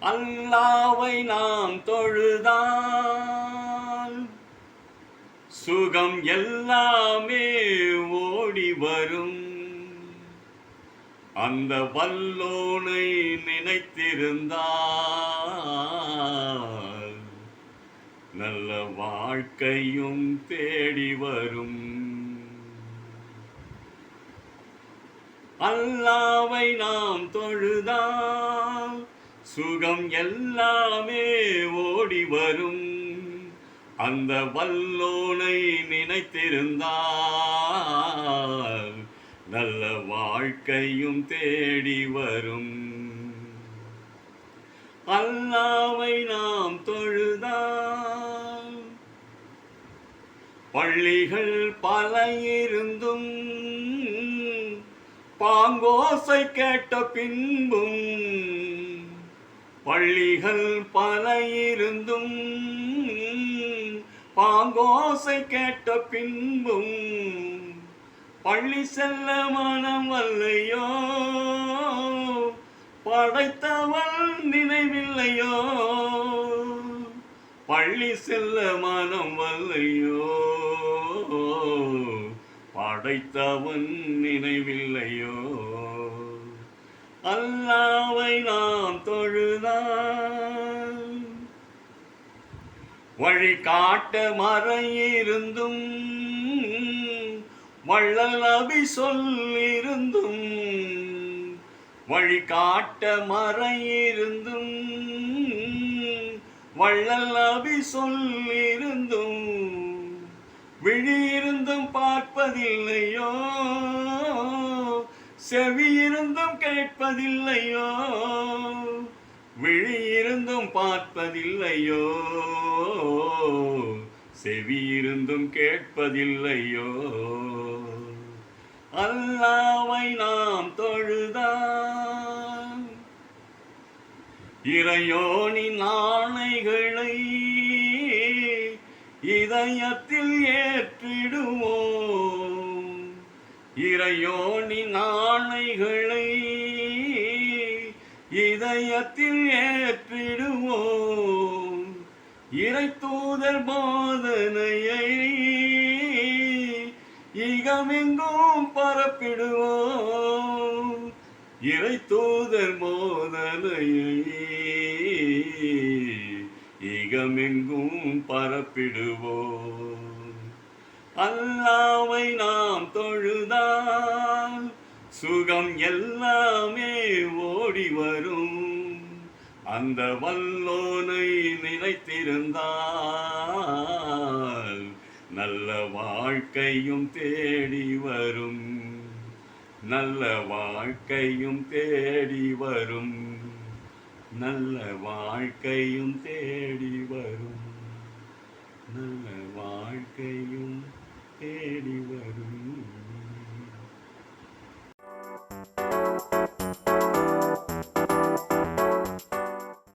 அல்லாவை நாம் தொழுதான் சுகம் எல்லாமே ஓடி வரும். அந்த வல்லோனை நினைத்திருந்தால் நல்ல வாழ்க்கையும் தேடி வரும். அல்லாவை நாம் தொழுதான் சுகம் எல்லாமே ஓடி வரும். அந்த வல்லோனை நினைத்திருந்தால் நல்ல வாழ்க்கையும் தேடி வரும். அல்லாவை நாம் தொழுதால் பள்ளிகள் பல இருந்தும் பாங்கோசை கேட்ட பின்பும் பள்ளிகள் பல இருந்தும் பாங்கோசை கேட்ட பின்பும் பள்ளி செல்ல மனம் வல்லையோ படைத்தவள் நினைவில்லையோ? பள்ளி செல்ல மனம் வல்லையோ படைத்தவன் நினைவில்லையோ? அல்லாவை நான் தொழுதான் வழி காட்ட மறையிருந்தும் வள்ளல் அபி சொல்லிருந்தும் வழி காட்ட மறையிருந்தும் வள்ளல் அபி சொல்லிருந்தும் விழியிருந்தும் பார்ப்பதில்லையோ செவியிருந்தும் கேட்பதில்லையோ விழி விழியிருந்தும் பார்ப்பதில்லையோ? செவியிருந்தும் கேட்பதில்லையோ? அல்லாவை நாம் தொழுதான் இறையோனின் ஆணைகளை இதயத்தில் ஏற்றிடுவோம். இறையோனின் இதயத்தில் ஏற்றிடுவோம். இறை தூதர் போதனையை இகமெங்கும் பரப்பிடுவோம். இறை தூதர் போதனையை இகமெங்கும் பரப்பிடுவோம். அல்லாவை நாம் தொழுதான் சுகம் எல்லாமே ஓடி வரும். அந்த வல்லோனை நினைத்திருந்தால் நல்ல வாழ்க்கையும் தேடி வரும். நல்ல வாழ்க்கையும் தேடி வரும். நல்ல வாழ்க்கையும் தேடி வரும். நல்ல வாழ்க்கையும் தேடி வரும்.